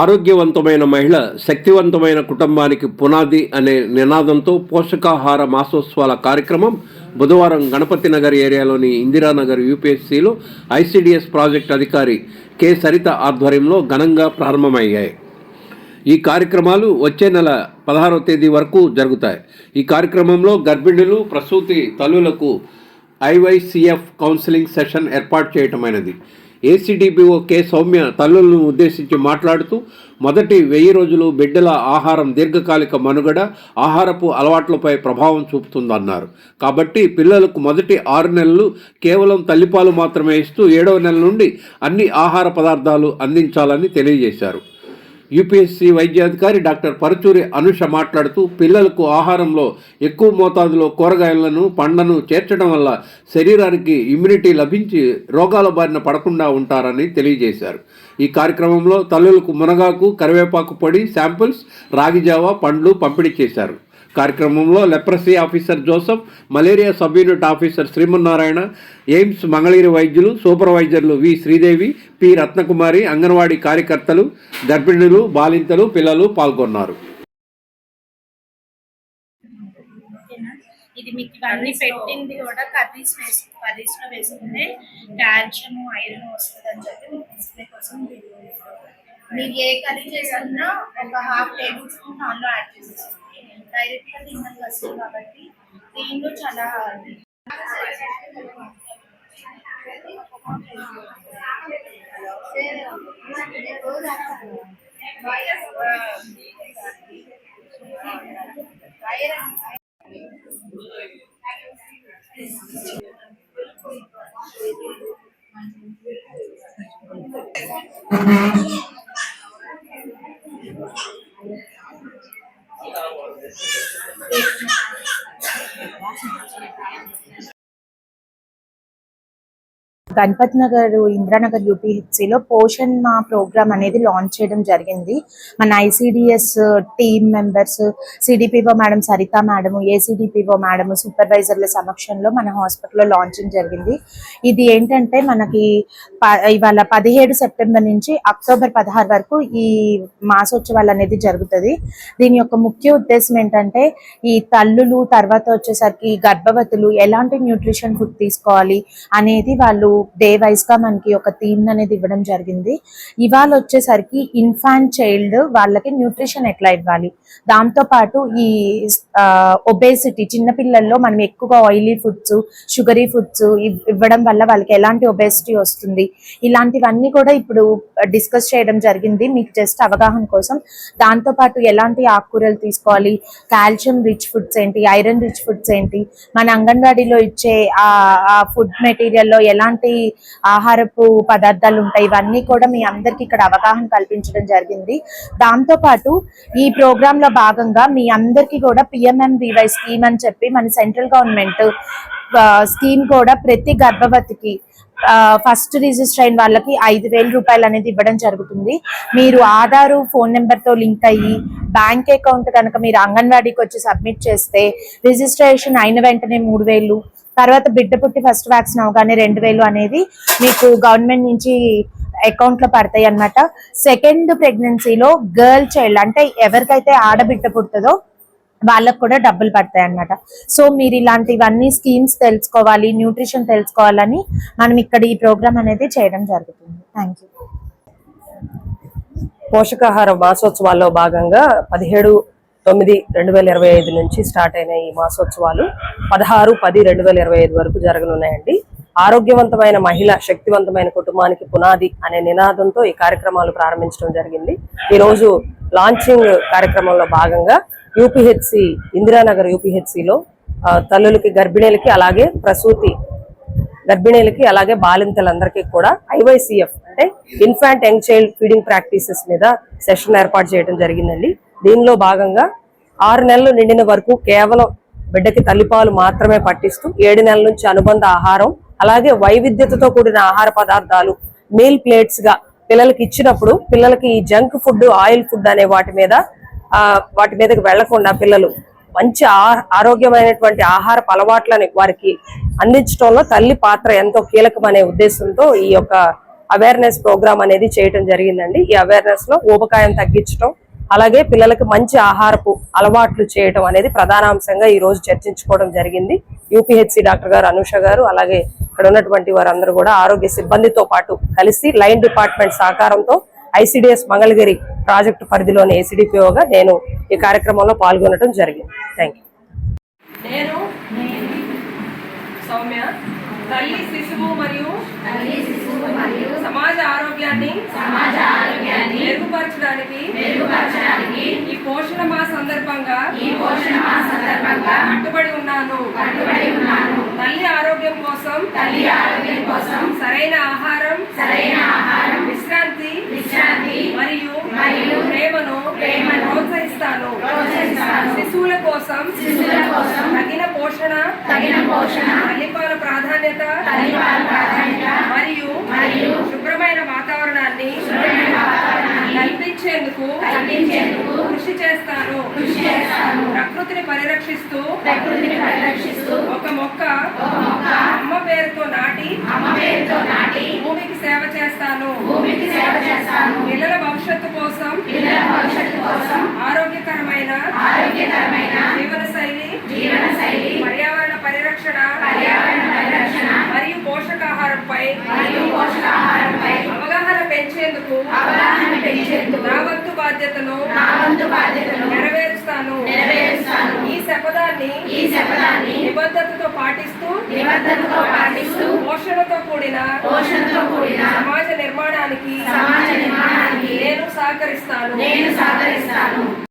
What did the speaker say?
ఆరోగ్యవంతమైన మహిళ శక్తివంతమైన కుటుంబానికి పునాది అనే నినాదంతో పోషకాహార మాసోత్సవాల కార్యక్రమం బుధవారం గణపతి నగర్ ఏరియాలోని ఇందిరానగర్ యూపీఎస్సీలో ఐసిడిఎస్ ప్రాజెక్ట్ అధికారి కె. సరిత ఆధ్వర్యంలో ఘనంగా ప్రారంభమయ్యాయి. ఈ కార్యక్రమాలు వచ్చే నెల పదహారవ తేదీ వరకు జరుగుతాయి. ఈ కార్యక్రమంలో గర్భిణులు ప్రసూతి తల్లులకు ఐవైసిఎఫ్ కౌన్సిలింగ్ సెషన్ ఏర్పాటు చేయటమైనది. ఏసీడీపీఓ కె సౌమ్య తల్లులను ఉద్దేశించి మాట్లాడుతూ మొదటి వెయ్యి రోజులు బిడ్డల ఆహారం దీర్ఘకాలిక మనుగడ ఆహారపు అలవాట్లపై ప్రభావం చూపుతుందన్నారు. కాబట్టి పిల్లలకు మొదటి ఆరు నెలలు కేవలం తల్లిపాలు మాత్రమే ఇస్తూ ఏడవ నెల నుండి అన్ని ఆహార పదార్థాలు అందించాలని తెలియజేశారు. యూపీఎస్సీ వైద్యాధికారి డాక్టర్ పరచూరి అనుష మాట్లాడుతూ పిల్లలకు ఆహారంలో ఎక్కువ మోతాదులో కూరగాయలను పండ్లను చేర్చడం వల్ల శరీరానికి ఇమ్యూనిటీ లభించి రోగాల బారిన పడకుండా ఉంటారని తెలియజేశారు. ఈ కార్యక్రమంలో తల్లులకు మునగాకు కరివేపాకు పొడి శాంపిల్స్ రాగిజావ పండ్లు పంపిణీ చేశారు. కార్యక్రమంలో leprosy officer Joseph malaria sub unit officer Sreemannarayana AIIMS Mangalagiri వైద్యులు సూపర్వైజర్లు వి శ్రీదేవి పి రత్నకుమారి అంగన్వాడీ కార్యకర్తలు గర్భిణులు బాలింతలు పిల్లలు పాల్గొన్నారు. ఇది మీకు ఇవన్నీ పెట్టింది కూడా కర్రీస్ వేసు కర్రీస్లో వేసుకుంటే కాల్షియం ఐరన్ వస్తుంది అని చెప్పి మీకు డిస్ప్లే కోసం మీరు ఏ కర్రీ చేసుకున్నా ఒక హాఫ్ టేబుల్ స్పూన్ దానిలో యాడ్ చేసేసుకోండి. డైరెక్ట్గా తిన్నది వస్తుంది కాబట్టి దీనిలో చాలా Yeah. గణపత్ నగర్ ఇంద్రానగర్ యూపీహెచ్సిలో పోషన్ మా ప్రోగ్రామ్ అనేది లాంచ్ చేయడం జరిగింది. మన ICDS team members CDPO madam Saritha madam ACDPO madam సూపర్వైజర్ల సమక్షంలో మన హాస్పిటల్లో లాంచింగ్ జరిగింది. ఇది ఏంటంటే మనకి ప- ఇవాళ పదిహేడు సెప్టెంబర్ నుంచి అక్టోబర్ పదహారు వరకు ఈ మాసోత్సవాలు అనేది జరుగుతుంది. దీని యొక్క ముఖ్య ఉద్దేశం ఏంటంటే ఈ తల్లులు తర్వాత వచ్చేసరికి గర్భవతులు ఎలాంటి న్యూట్రిషన్ ఫుడ్ తీసుకోవాలి అనేది వాళ్ళు డే వైజ్గా మనకి ఒక థీమ్ అనేది ఇవ్వడం జరిగింది. ఇవాళ వచ్చేసరికి ఇన్ఫాంట్ చైల్డ్ వాళ్ళకి న్యూట్రిషన్ ఎట్లా ఇవ్వాలి? దాంతో పాటు ఈ ఒబేసిటీ చిన్నపిల్లల్లో మనం ఎక్కువగా ఆయిలీ ఫుడ్స్ షుగరీ ఫుడ్స్ ఇవ్వడం వల్ల వాళ్ళకి ఎలాంటి ఒబేసిటీ వస్తుంది? ఇలాంటివన్నీ కూడా ఇప్పుడు డిస్కస్ చేయడం జరిగింది. మీకు జస్ట్ అవగాహన కోసం. దాంతో పాటు ఎలాంటి ఆకుకూరలు తీసుకోవాలి? కాల్షియం రిచ్ ఫుడ్స్ ఏంటి? ఐరన్ రిచ్ ఫుడ్స్ ఏంటి? మన అంగన్వాడీలో ఇచ్చే ఆ ఆ ఫుడ్ మెటీరియల్లో ఎలాంటి ఆహారపు పదార్థాలు ఉంటాయి ఇవన్నీ కూడా మీ అందరికి ఇక్కడ అవగాహన కల్పించడం జరిగింది. దాంతో పాటు ఈ ప్రోగ్రామ్లో భాగంగా మీ అందరికి కూడా పిఎంఎంవివై స్కీమ్ అని చెప్పి మన సెంట్రల్ గవర్నమెంట్ స్కీమ్ కూడా ప్రతి గర్భవతికి ఫస్ట్ రిజిస్టర్ అయిన వాళ్ళకి ఐదు వేల రూపాయలు అనేది ఇవ్వడం జరుగుతుంది. మీరు ఆధారు ఫోన్ నెంబర్తో లింక్ అయ్యి బ్యాంక్ అకౌంట్ కనుక మీరు అంగన్వాడీకి వచ్చి సబ్మిట్ చేస్తే రిజిస్ట్రేషన్ అయిన వెంటనే మూడు వేలు తర్వాత బిడ్డ పుట్టి ఫస్ట్ వ్యాక్సిన్ అవగానే రెండు వేలు అనేది మీకు గవర్నమెంట్ నుంచి అకౌంట్లో పడతాయి అన్నమాట. సెకండ్ ప్రెగ్నెన్సీలో గర్ల్ చైల్డ్ అంటే ఎవరికైతే ఆడబిడ్డ పుడుతుందో వాళ్ళకు కూడా డబ్బులు పడతాయి అన్నమాట. సో మీరు ఇలాంటివన్నీ స్కీమ్స్ తెలుసుకోవాలి న్యూట్రిషన్ తెలుసుకోవాలని మనం ఇక్కడ ఈ ప్రోగ్రామ్ అనేది చేయడం జరుగుతుంది. థ్యాంక్ యూ పోషకాహార మాసోత్సవాల్లో భాగంగా పదిహేడు తొమ్మిది రెండు వేల ఇరవై ఐదు నుంచి స్టార్ట్ అయిన ఈ మాసోత్సవాలు పదహారు పది రెండు వేల ఇరవై ఐదు వరకు జరగనున్నాయండి. ఆరోగ్యవంతమైన మహిళ శక్తివంతమైన కుటుంబానికి పునాది అనే నినాదంతో ఈ కార్యక్రమాలు ప్రారంభించడం జరిగింది. ఈ రోజు లాంచింగ్ కార్యక్రమంలో భాగంగా యూపీహెచ్సి ఇందిరానగర్ యూపీహెచ్సిలో తల్లులకి గర్భిణీలకి అలాగే ప్రసూతి గర్భిణీలకి అలాగే బాలింతలందరికీ కూడా ఐవైసీఎఫ్ అంటే infant young child feeding practices మీద సెషన్ ఏర్పాటు చేయడం జరిగిందండి. దీనిలో భాగంగా ఆరు నెలలు నిండిన వరకు కేవలం బిడ్డకి తల్లిపాలు మాత్రమే పట్టిస్తూ ఏడు నెలల నుంచి అనుబంధ ఆహారం అలాగే వైవిధ్యతతో కూడిన ఆహార పదార్థాలు మీల్ ప్లేట్స్గా పిల్లలకి ఇచ్చినప్పుడు పిల్లలకి ఈ జంక్ ఫుడ్ ఆయిల్ ఫుడ్ అనే వాటి మీద ఆ, వాటి మీదకి వెళ్ళకుండా పిల్లలు మంచి ఆరోగ్యమైనటువంటి ఆహార అలవాట్లని వారికి అందించడంలో తల్లి పాత్ర ఎంతో కీలకం అనే ఉద్దేశంతో ఈ యొక్క అవేర్నెస్ ప్రోగ్రామ్ అనేది చేయటం జరిగిందండి. ఈ అవేర్నెస్లో ఊబకాయం తగ్గించడం అలాగే పిల్లలకి మంచి ఆహారపు అలవాట్లు చేయటం అనేది ప్రధానాంశంగా ఈ రోజు చర్చించుకోవడం జరిగింది. యూపీహెచ్సి డాక్టర్ గారు అనుష గారు అలాగే ఇక్కడ ఉన్నటువంటి వారందరూ కూడా ఆరోగ్య సిబ్బందితో పాటు కలిసి లైన్ డిపార్ట్మెంట్ సహకారంతో ఐసిడిఎస్ మంగళగిరి ప్రాజెక్టు పరిధిలోని ఏసీడీపీఓగా నేను ఈ కార్యక్రమంలో పాల్గొనడం జరిగింది. థ్యాంక్ యూ నేను సౌమ్య తల్లి శిశువు మరియు తల్లి శిశువు మరియు సమాజ ఆరోగ్యాన్ని సమాజ ఆరోగ్యాన్ని మెరుగుపరచడానికి సందర్భంగా ఈ పోషణ సందర్భంగా కట్టుబడి ఉన్నాను. కట్టుబడి ఉన్నాను. తల్లి ఆరోగ్యం కోసం తల్లి ఆరోగ్యం కోసం సరైన ఆహారం సరైన ఆహారం విశ్రాంతి విశ్రాంతి మరియు మరియు ప్రేమను ప్రేమను ప్రోత్సహిస్తాను. ప్రోత్సహిస్తాను. శిశువుల కోసం శిశువుల కోసం తగిన పోషణ తగిన పోషణ తల్లిపాల ప్రాధాన్యత తల్లిపాల ప్రాధాన్యత కృషి చేస్తాను చేస్తాను ప్రకృతిని పరిరక్షిస్తూ ప్రకృతిని పరిరక్షిస్తూ ఒక మొక్క ఒక మొక్క అమ్మ పేరుతో నాటి అమ్మ పేరుతో నాటి భూమికి సేవ చేస్తాను. భూమికి సేవ చేస్తాను. పిల్లల నెరవేరుస్తాను నెరవేరుస్తాను. ఈ శపథాన్ని ఈ శపథాన్ని నిబద్ధతతో పాటిస్తూ నిబద్ధతతో పాటిస్తూ పోషణతో కూడిన పోషణతో కూడిన సమాజ నిర్మాణానికి సమాజ నిర్మాణానికి నేను సహకరిస్తాను. నేను సహకరిస్తాను.